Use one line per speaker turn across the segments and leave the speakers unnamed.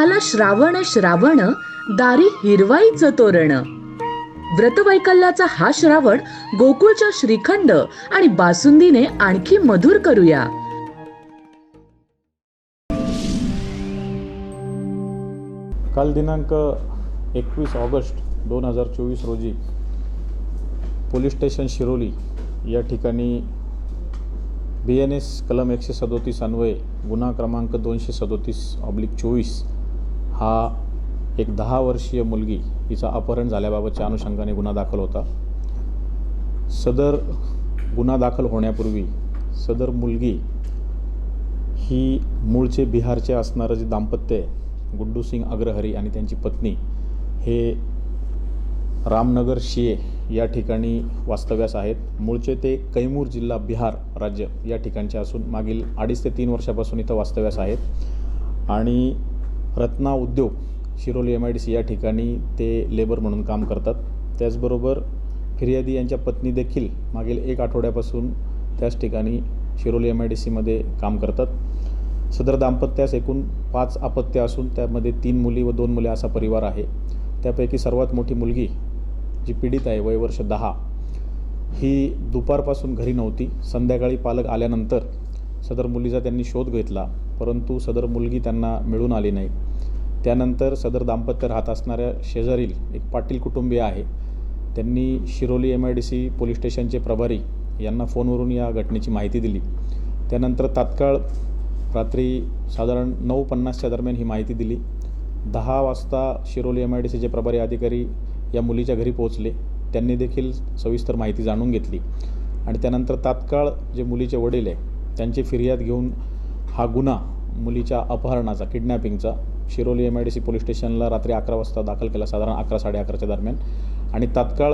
आला श्रावण श्रावण दारी हिरवाईच तोरण. व्रतवैकल्याचा हा श्रावण गोकुळच्या श्रीखंड आणि बासुंदीने आणखी मधुर करूया.
काल दिनांक एकवीस ऑगस्ट दोन हजार चोवीस रोजी पोलीस स्टेशन शिरोली या ठिकाणी बी एन एस कलम एकशे सदोतीस अन्वये गुन्हा क्रमांक दोनशे सदोतीस ऑब्लिक चोवीस हा एक दहा वर्षीय मुलगी हिचा अपहरण झाल्याबाबतच्या अनुषंगाने गुन्हा दाखल होता. सदर गुन्हा दाखल होण्यापूर्वी सदर मुलगी ही मूळचे बिहारचे असणारं जे दाम्पत्य आहे गुड्डू सिंग अग्रहरी आणि त्यांची पत्नी हे रामनगर शिये या ठिकाणी वास्तव्यास आहेत. मूळचे ते कैमूर जिल्हा बिहार राज्य या ठिकाणचे असून मागील अडीच ते तीन वर्षापासून इथं वास्तव्यास आहेत. आणि Ratna Udyog Shiroli M I D C या ठिकाणी ते लेबर म्हणून काम करतात. त्याचबरोबर फिर्यादी यांच्या पत्नी देखील मागील एक आठवड्यापासून त्याच ठिकाणी शिरोली एम आय डी सीमध्ये काम करतात. सदर दाम्पत्यास एकूण पाच अपत्य असून त्यामध्ये तीन मुली व दोन मुले असा परिवार आहे. त्यापैकी सर्वात मोठी मुलगी जी पीडित आहे वय वर्ष दहा ही दुपारपासून घरी नव्हती. संध्याकाळी पालक आल्यानंतर सदर मुलीचा त्यांनी शोध घेतला. परंतु सदर मुलगी त्यांना मिळून आली नाही. त्यानंतर सदर दाम्पत्य राहत असणाऱ्या शेजारील एक पाटील कुटुंबीय आहे. त्यांनी Shiroli M I D C police स्टेशनचे प्रभारी यांना फोनवरून या घटनेची माहिती दिली. त्यानंतर तात्काळ रात्री साधारण नऊ पन्नासच्या दरम्यान ही माहिती दिली. दहा वाजता शिरोली एम आय डी सीचे प्रभारी अधिकारी या मुलीच्या घरी पोहोचले. त्यांनी देखील सविस्तर माहिती जाणून घेतली. आणि त्यानंतर तात्काळ जे मुलीचे वडील आहे त्यांची फिर्याद घेऊन हा गुन्हा मुलीच्या अपहरणाचा किडनॅपिंगचा. Shiroli M I D C police स्टेशनला रात्री अकरा वाजता दाखल केला साधारण अकरा साडे अकराच्या दरम्यान. आणि तात्काळ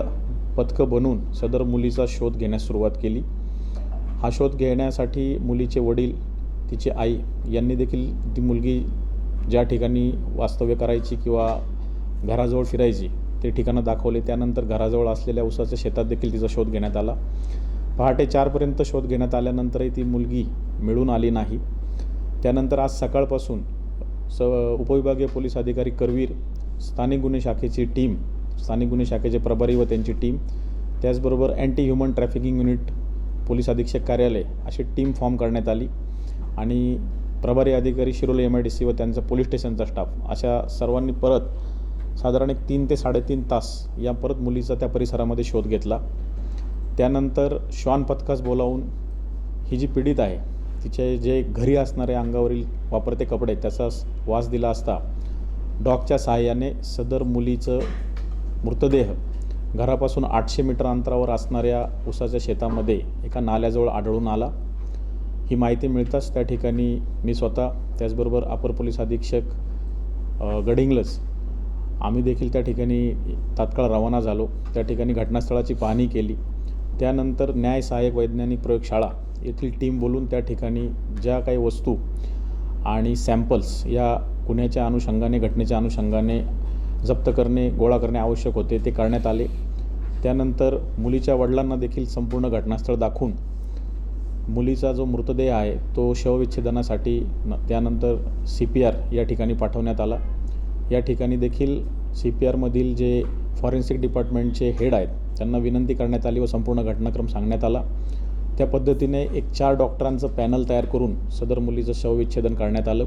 पथकं बनवून सदर मुलीचा शोध घेण्यास सुरुवात केली. हा शोध घेण्यासाठी मुलीचे वडील तिची आई यांनी देखील ती मुलगी ज्या ठिकाणी वास्तव्य करायची किंवा घराजवळ फिरायची ते ठिकाणं दाखवले. त्यानंतर घराजवळ असलेल्या उसाच्या शेतात देखील तिचा शोध घेण्यात आला. पहाटे चारपर्यंत शोध घेण्यात आल्यानंतरही ती मुलगी मिळून आली नाही. त्यानंतर आज सकाळपासून स उपविभागीय पोलीस अधिकारी करवीर स्थानिक गुन्हे शाखेची टीम स्थानिक गुन्हे शाखेचे प्रभारी व त्यांची टीम त्याचबरोबर anti human trafficking unit police अधीक्षक कार्यालय अशी टीम फॉर्म करण्यात आली. आणि प्रभारी अधिकारी Shiroli M I D C व त्यांचा पोलीस स्टेशनचा स्टाफ अशा सर्वांनी परत साधारण एक तीन ते साडेतीन तास या परत मुलीचा त्या परिसरामध्ये शोध घेतला. त्यानंतर श्वान पथकास बोलावून ही जी पीडित आहे तिचे जे घरी असणारे अंगावरील वापरते कपडे त्याचा वास दिला असता डॉगच्या सहाय्याने सदर मुलीचं मृतदेह घरापासून आठशे मीटर अंतरावर असणाऱ्या उसाच्या शेतामध्ये एका नाल्याजवळ आढळून आला. ही माहिती मिळताच त्या ठिकाणी मी स्वतः त्याचबरोबर अपर पोलीस अधीक्षक गडिंगलस आम्ही देखील त्या ठिकाणी तात्काळ रवाना झालो. त्या ठिकाणी घटनास्थळाची पाहणी केली. त्यानंतर न्याय सहाय्यक वैज्ञानिक प्रयोगशाळा येथील टीम बोलून त्या ठिकाणी ज्या काही वस्तू आणि सॅम्पल्स या गुन्ह्याच्या अनुषंगाने घटनेच्या अनुषंगाने जप्त करणे गोळा करणे आवश्यक होते ते करण्यात आले. त्यानंतर मुलीच्या वडिलांना देखील संपूर्ण घटनास्थळ दाखवून मुलीचा जो मृतदेह आहे तो शवविच्छेदनासाठी न त्यानंतर सी पी आर या ठिकाणी पाठवण्यात आला. या ठिकाणी देखील सी पी आरमधील जे फॉरेन्सिक डिपार्टमेंटचे हेड आहेत त्यांना विनंती करण्यात आली व संपूर्ण घटनाक्रम सांगण्यात आला. त्या पद्धतीने एक चार डॉक्टरांचं पॅनल तयार करून सदर मुलीचं शवविच्छेदन करण्यात आलं.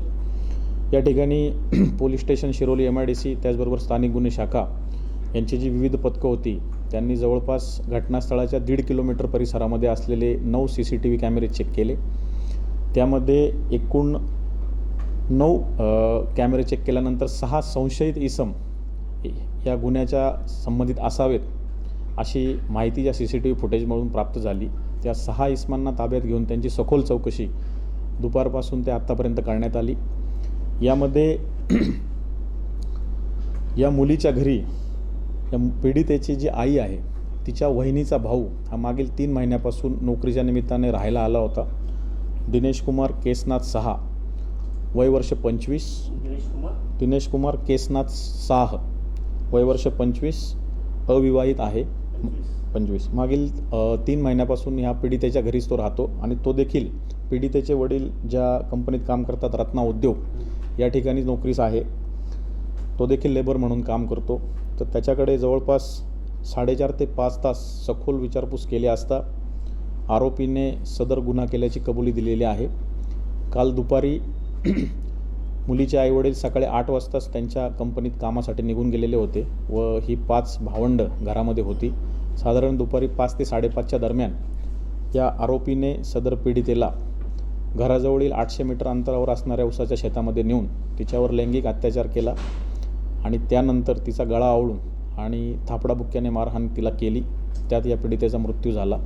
या ठिकाणी police station Shiroli M I D C त्याचबरोबर स्थानिक गुन्हे शाखा यांची जी विविध पथकं होती त्यांनी जवळपास घटनास्थळाच्या दीड किलोमीटर परिसरामध्ये असलेले नऊ सी सी टी व्ही कॅमेरे चेक केले. त्यामध्ये एकूण नऊ कॅमेरे चेक केल्यानंतर सहा संशयित इसम या गुन्ह्याच्या संबंधित असावेत अशी माहिती या सी सी टी व्ही फुटेजमधून प्राप्त झाली. त्या सहा इसमांना ताब्यात घेऊन त्यांची सखोल चौकशी दुपारपासून ते आत्तापर्यंत करण्यात आली. यामध्ये या मुलीच्या घरी या पीडितेची जी आई आहे तिच्या वहिनीचा भाऊ हा मागील तीन महिन्यापासून नोकरीच्या निमित्ताने राहायला आला होता. दिनेश कुमार केसनाथ सहा वय वर्ष पंचवीस. दिनेश कुमार? केसनाथ साह वय वर्ष पंचवीस अविवाहित आहे. पंचवीस. मागील तीन महिन्यापासून ह्या पीडितेच्या घरीच तो राहतो आणि तो देखील पीडितेचे वडील ज्या कंपनीत काम करतात रत्ना उद्योग या ठिकाणी नोकरीस आहे. तो देखील लेबर म्हणून काम करतो. तर त्याच्याकडे जवळपास साडेचार ते पाच तास सखोल विचारपूस केली असता आरोपीने सदर गुन्हा केल्याची कबुली दिलेली आहे. काल दुपारी मुलीचे आईवडील सकाळी आठ वाजताच त्यांच्या कंपनीत कामासाठी निघून गेलेले होते व ही पाच भावंड घरामध्ये होती. साधारण दुपारी पाच ते साडेपाचच्या दरम्यान या आरोपीने सदर पीडितेला घराजवळील आठशे मीटर अंतरावर असणाऱ्या उसाच्या शेतामध्ये नेऊन तिच्यावर लैंगिक अत्याचार केला आणि त्यानंतर तिचा गळा आवळून आणि थापडाबुक्क्याने मारहाण तिला केली. त्यात या पीडितेचा मृत्यू झाला.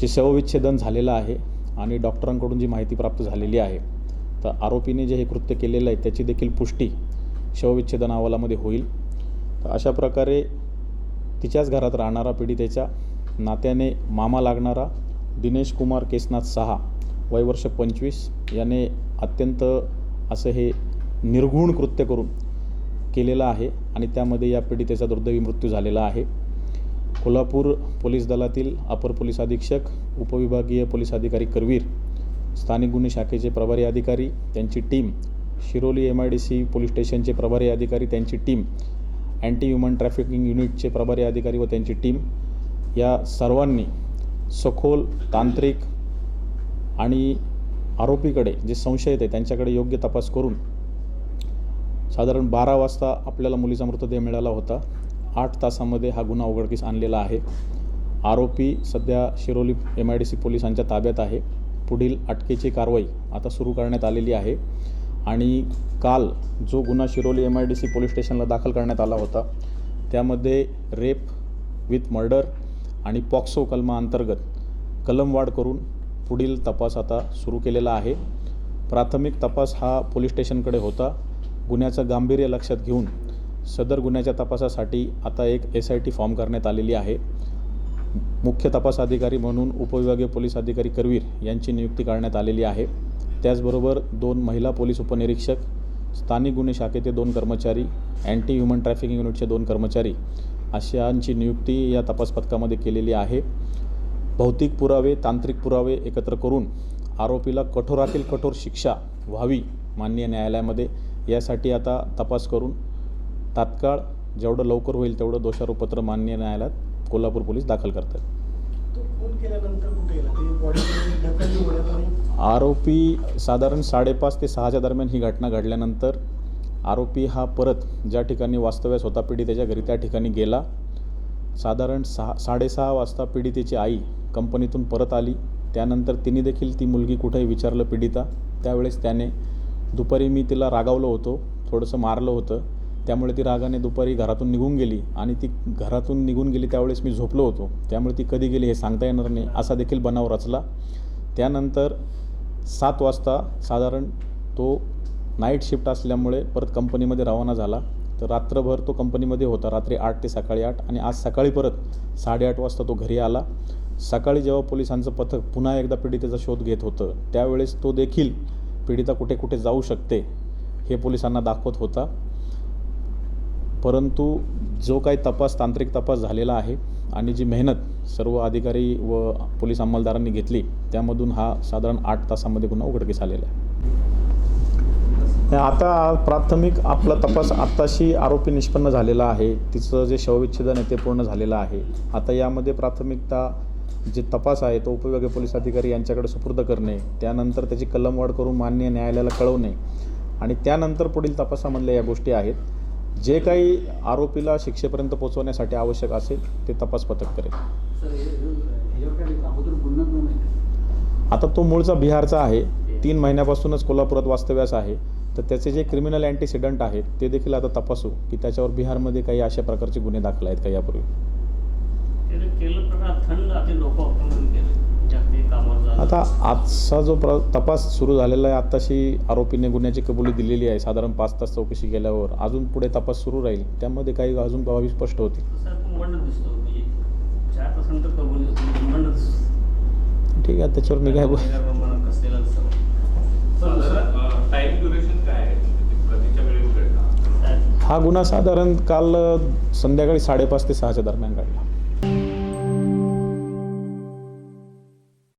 जे शवविच्छेदन झालेलं आहे आणि डॉक्टरांकडून जी माहिती प्राप्त झालेली आहे तर आरोपीने जे हे कृत्य केलेलं आहे त्याची देखील पुष्टी शवविच्छेदन अहवालामध्ये होईल. तर अशा प्रकारे तिच्याच घरात राहणारा पीडितेच्या नात्याने मामा लागणारा दिनेश कुमार केसनाथ सहा वय वर्ष पंचवीस. याने अत्यंत असं हे निर्घुण कृत्य करून केलेलं आहे आणि त्यामध्ये या पीडितेचा दुर्दैवी मृत्यू झालेला आहे. कोल्हापूर पोलीस दलातील अपर पोलीस अधीक्षक उपविभागीय पोलीस अधिकारी करवीर स्थानिक गुन्हे शाखेचे प्रभारी अधिकारी त्यांची team Shiroli M I D C police स्टेशनचे प्रभारी अधिकारी त्यांची टीम अँटी ह्युमन ट्रॅफिकिंग युनिटचे प्रभारी अधिकारी व त्यांची टीम या सर्वांनी सखोल तांत्रिक आणि आरोपीकडे जे संशयित आहे त्यांच्याकडे योग्य तपास करून साधारण बारा वाजता आपल्याला मुलीचा मृतदेह मिळाला होता. आठ तासामध्ये हा गुन्हा उघडकीस आणलेला आहे. आरोपी सध्या Shiroli M I D C पोलिसांच्या ताब्यात आहे. पुढील अटकेची कारवाई आता सुरू करण्यात आलेली आहे. आणि काल जो गुन्हा Shiroli M I D C police स्टेशनला दाखल करण्यात आला होता त्यामध्ये रेप विथ मर्डर आणि पॉक्सो कलमाअंतर्गत कलमवाढ करून पुढील तपास आता सुरू केलेला आहे. प्राथमिक तपास हा पोलीस स्टेशनकडे होता. गुन्ह्याचं गांभीर्य लक्षात घेऊन सदर गुन्ह्याच्या तपासासाठी आता एक एस आय टी फॉर्म करण्यात आलेली आहे. मुख्य तपास अधिकारी म्हणून उपविभागीय पोलीस अधिकारी करवीर यांची नियुक्ती करण्यात आलेली आहे. त्याचबरोबर दोन महिला पोलीस उपनिरीक्षक स्थानिक गुन्हे शाखेचे दोन कर्मचारी अँटी ह्युमन ट्रॅफिकिंग युनिटचे दोन कर्मचारी अशांची नियुक्ती या तपास पथकामध्ये केलेली आहे. भौतिक पुरावे तांत्रिक पुरावे एकत्र करून आरोपीला कठोरातील कठोर शिक्षा व्हावी माननीय न्यायालयामध्ये. यासाठी आता तपास करून तात्काळ जेवढं लवकर होईल तेवढं दोषारोपत्र माननीय न्यायालयात कोल्हापूर पोलीस दाखल करतात.
खून केल्यानंतर कुठे गेला? ते बॉडी ढकलली होण्यात
आरोपी साधारण साडेपाच ते सहाच्या दरम्यान ही घटना घडल्यानंतर आरोपी हा परत ज्या ठिकाणी वास्तव्यास होता पीडितेच्या घरी त्या ठिकाणी गेला. साधारण सहा साडेसहा वाजता पीडितेची आई कंपनीतून परत आली. त्यानंतर तिने देखील ती मुलगी कुठेही विचारलं पीडिता. त्यावेळेस त्याने दुपारी मी तिला रागावलं होतो थोडंसं मारलं होतं. त्यामुळे ती रागाने दुपारी घरातून निघून गेली आणि ती घरातून निघून गेली त्यावेळेस मी झोपलो होतो. त्यामुळे ती कधी गेली हे सांगता येणार नाही. असा देखील बनाव रचला. त्यानंतर सात वाजता साधारण तो नाईट शिफ्ट असल्यामुळे परत कंपनीमध्ये रवाना झाला. तर रात्रभर तो कंपनीमध्ये होता. रात्री आठ ते सकाळी आठ आणि आज सकाळी परत साडेआठ वाजता तो घरी आला. सकाळी जेव्हा पोलिसांचं पथक पुन्हा एकदा पीडितेचा शोध घेत होतं त्यावेळेस तो देखील पीडिता कुठे कुठे जाऊ शकते हे पोलिसांना दाखवत होता. परंतु जो काही तपास तांत्रिक तपास झालेला आहे आणि जी मेहनत सर्व अधिकारी व पोलीस अंमलदारांनी घेतली त्यामधून हा साधारण आठ तासामध्ये गुन्हा उघडकीस आलेला आहे. आता प्राथमिक आपला तपास आत्ताशी आरोपी निष्पन्न झालेला आहे. तिचं जे शवविच्छेदन आहे ते पूर्ण झालेलं आहे. आता यामध्ये प्राथमिकता जे तपास आहे तो उपविभागीय पोलीस अधिकारी यांच्याकडे सुपूर्द करणे त्यानंतर त्याची कलमवाढ करून मान्य न्यायालयाला कळवणे आणि त्यानंतर पुढील तपासामधल्या या गोष्टी आहेत. जे काही आरोपीला शिक्षेपर्यंत पोहोचवण्यासाठी आवश्यक असेल ते तपास पथक करेल. आता तो मूळचा बिहारचा आहे. तीन महिन्यापासूनच कोल्हापुरात वास्तव्यास आहे. तर त्याचे जे क्रिमिनल अँटीसिडंट आहेत ते देखील आता तपासू की त्याच्यावर बिहारमध्ये काही अशा प्रकारचे गुन्हे दाखल आहेत का यापूर्वी?
आता
आजचा जो प्र तपास सुरू झालेला आहे आत्ताशी आरोपीने गुन्ह्याची कबुली दिलेली आहे साधारण पाच तास चौकशी केल्यावर. अजून पुढे तपास सुरू राहील. त्यामध्ये काही अजून बाबी स्पष्ट होतील. ठीक आहे त्याच्यावर मी काय बोल
म्हणजे
हा गुन्हा साधारण काल संध्याकाळी साडेपाच ते सहाच्या दरम्यान घडला.